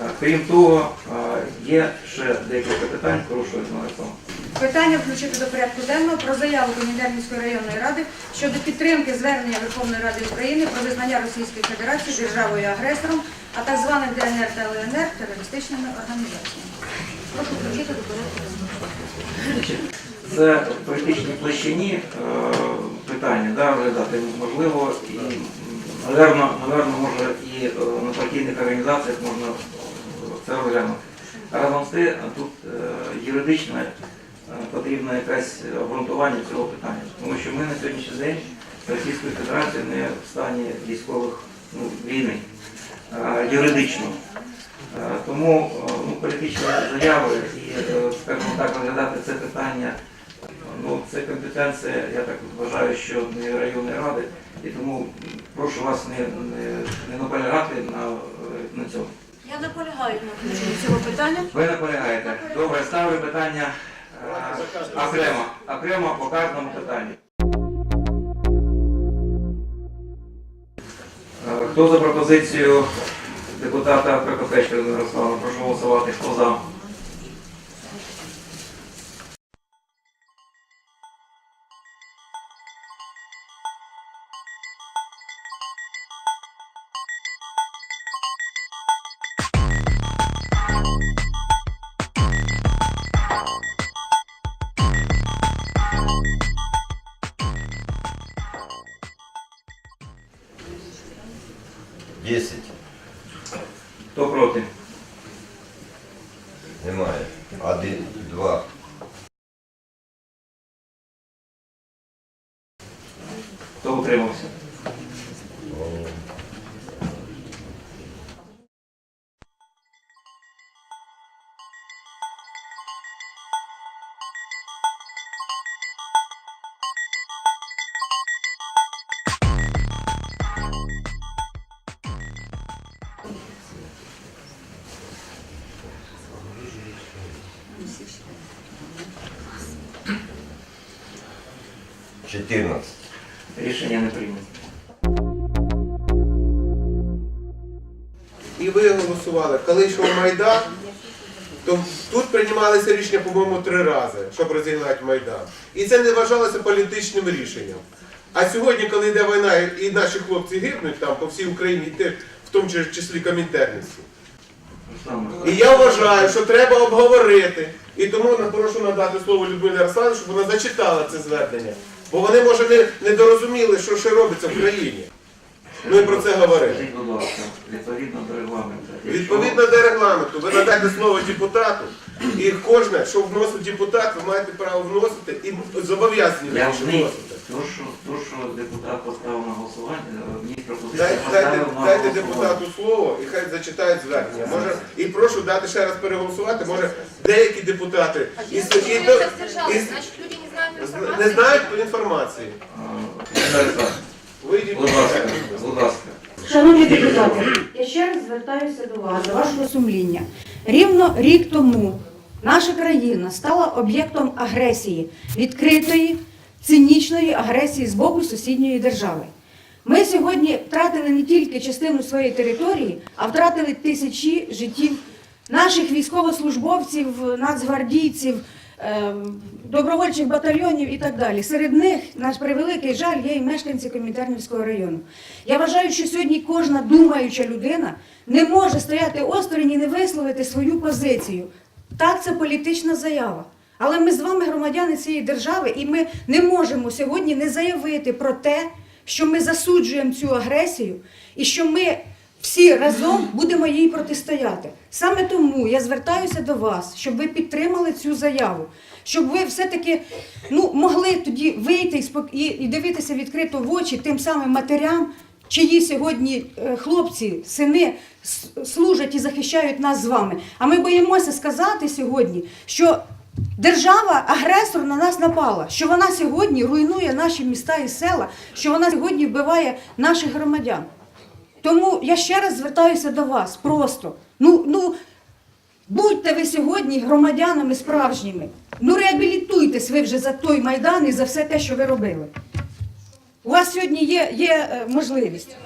Е, Крім того, е, є ще декілька питань, прошу Мирослав. Питання включити до порядку денного про заяву Комінтернівської районної ради щодо підтримки звернення Верховної Ради України про визнання Російської Федерації державою агресором, а так званих ДНР та ЛНР терористичними організаціями. Прошу включити до порядку денного. Це в політичній площині е, питання, да, розглядати можливо, і, наверно, може і на партійних організаціях можна це розглянути. Разом з тим, тут е, юридично е, потрібно якесь обґрунтування цього питання, тому що ми на сьогоднішній день Російською Федерацією не в стані військових ну, війни юридично. Е, Тому ну, політичні заяви і, скажімо так, розглядати це питання, ну, це компетенція, я так вважаю, що не районної ради, і тому прошу вас не, не, не наполягати на, на цьому. Я наполягаю на включенні цього питання. Ви наполягаєте. Добре, ставлю питання е, окремо, окремо по кожному питанню. Е, Хто за пропозицію депутата Прокопечка Ярослава? Прошу голосувати. Хто за? Десять. Хто проти? Немає. Один, два. 14. Рішення не прийнято. І ви голосували. Коли йшов Майдан, то тут приймалися рішення, по-моєму, три рази, щоб розігнати Майдан. І це не вважалося політичним рішенням. А сьогодні, коли йде війна, і наші хлопці гибнуть там по всій Україні, в тому числі комінтерністю. І я вважаю, що треба обговорити. І тому прошу надати слово Людмилі Арсану, щоб вона зачитала це звернення. Бо вони, може, не, не дорозуміли, що ще робиться в країні. Ми про це говорили. Скажіть, будь ласка, відповідно до регламенту. якщо- Відповідно до регламенту, ви надаєте слово депутату, і кожне, що вносить депутат, ви маєте право вносити і зобов'язані Я вносити. То, що, то, що депутат поставив на голосування, пропозицію Дайте, поставив дайте, на дайте голосування. депутату слово і хай зачитають звернення. Може, і прошу дати ще раз переголосувати. Може, деякі депутати і, і, Если і, і- люди не знают з- информации. Не знають інформації. Вийдіть. Будь ласка, будь ласка. Шановні депутати, я ще раз звертаюся до вас, до вашого сумління. Рівно рік тому наша країна стала об'єктом агресії, відкритої, цинічної агресії з боку сусідньої держави. Ми сьогодні втратили не тільки частину своєї території, а втратили тисячі життів наших військовослужбовців, нацгвардійців, добровольчих батальйонів і так далі. Серед них, наш превеликий жаль, є і мешканці Комінтернівського району. Я вважаю, що сьогодні кожна думаюча людина не може стояти осторонь і не висловити свою позицію. Так, це політична заява. Але ми з вами громадяни цієї держави, і ми не можемо сьогодні не заявити про те, що ми засуджуємо цю агресію і що ми всі разом будемо їй протистояти. Саме тому я звертаюся до вас, щоб ви підтримали цю заяву, щоб ви все-таки ну, могли тоді вийти і, спок- і, дивитися відкрито в очі тим самим матерям, чиї сьогодні е, хлопці, сини служать і захищають нас з вами. А ми боїмося сказати сьогодні, що держава агресор на нас напала, що вона сьогодні руйнує наші міста і села, що вона сьогодні вбиває наших громадян. Тому я ще раз звертаюся до вас просто. Ну, ну, будьте ви сьогодні громадянами справжніми. Ну, реабілітуйтесь ви вже за той майдан і за все те, що ви робили. У вас сьогодні є, є е, можливість.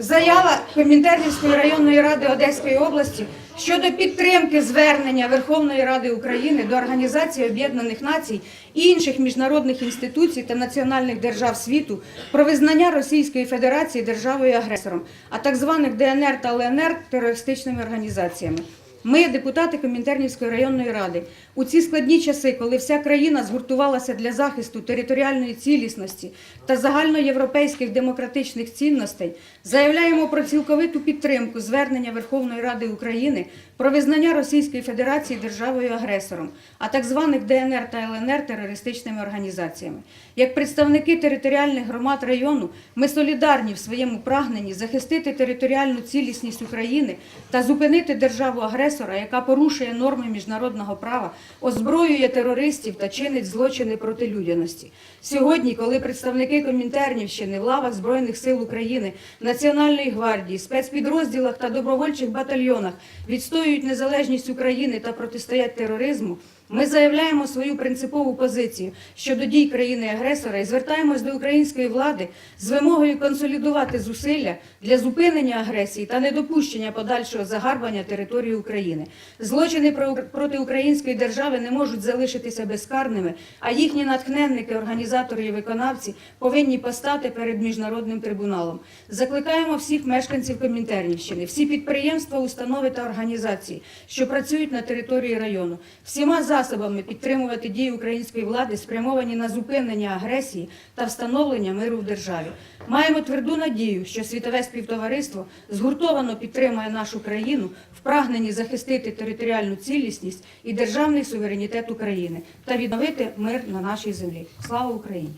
Заява Комінтернівської районної ради Одеської області щодо підтримки звернення Верховної Ради України до Організації Об'єднаних Націй і інших міжнародних інституцій та національних держав світу про визнання Російської Федерації державою агресором, а так званих ДНР та ЛНР терористичними організаціями. Ми, депутати Комінтернівської районної ради, у ці складні часи, коли вся країна згуртувалася для захисту територіальної цілісності та загальноєвропейських демократичних цінностей, заявляємо про цілковиту підтримку звернення Верховної Ради України про визнання Російської Федерації державою агресором, а так званих ДНР та ЛНР терористичними організаціями. Як представники територіальних громад району, ми солідарні в своєму прагненні захистити територіальну цілісність України та зупинити державу агресора, яка порушує норми міжнародного права, озброює терористів та чинить злочини проти людяності. Сьогодні, коли представники Комінтернівщини в лавах Збройних сил України, Національної гвардії, спецпідрозділах та добровольчих батальйонах відстоюють незалежність України та протистоять тероризму, ми заявляємо свою принципову позицію щодо дій країни-агресора і звертаємось до української влади з вимогою консолідувати зусилля для зупинення агресії та недопущення подальшого загарбання території України. Злочини про- проти української держави не можуть залишитися безкарними, а їхні натхненники, організатори і виконавці повинні постати перед міжнародним трибуналом. Закликаємо всіх мешканців Комінтернівщини, всі підприємства, установи та організації, що працюють на території району, всіма засобами підтримувати дії української влади, спрямовані на зупинення агресії та встановлення миру в державі. Маємо тверду надію, що світове співтовариство згуртовано підтримує нашу країну в прагненні захистити територіальну цілісність і державний суверенітет України та відновити мир на нашій землі. Слава Україні!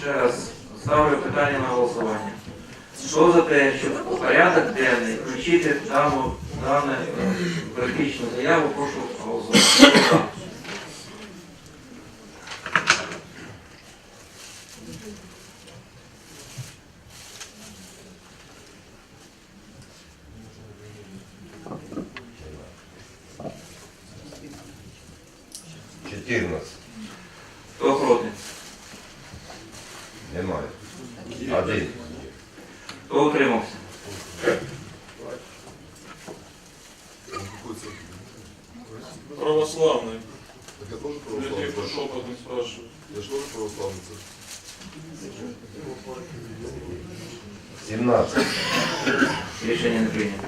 Ще раз ставлю питання на голосування. Хто за те, щоб порядок денний включити дану, дану практичну заяву, прошу голосувати. Хто за? Чотирнадцять. Хто проти? Немає. Один. Хто утримався? Православный. Так я тоже Людей православный. по шепоту спрашивают. Я православный. Сімнадцять. Рішення не прийнято.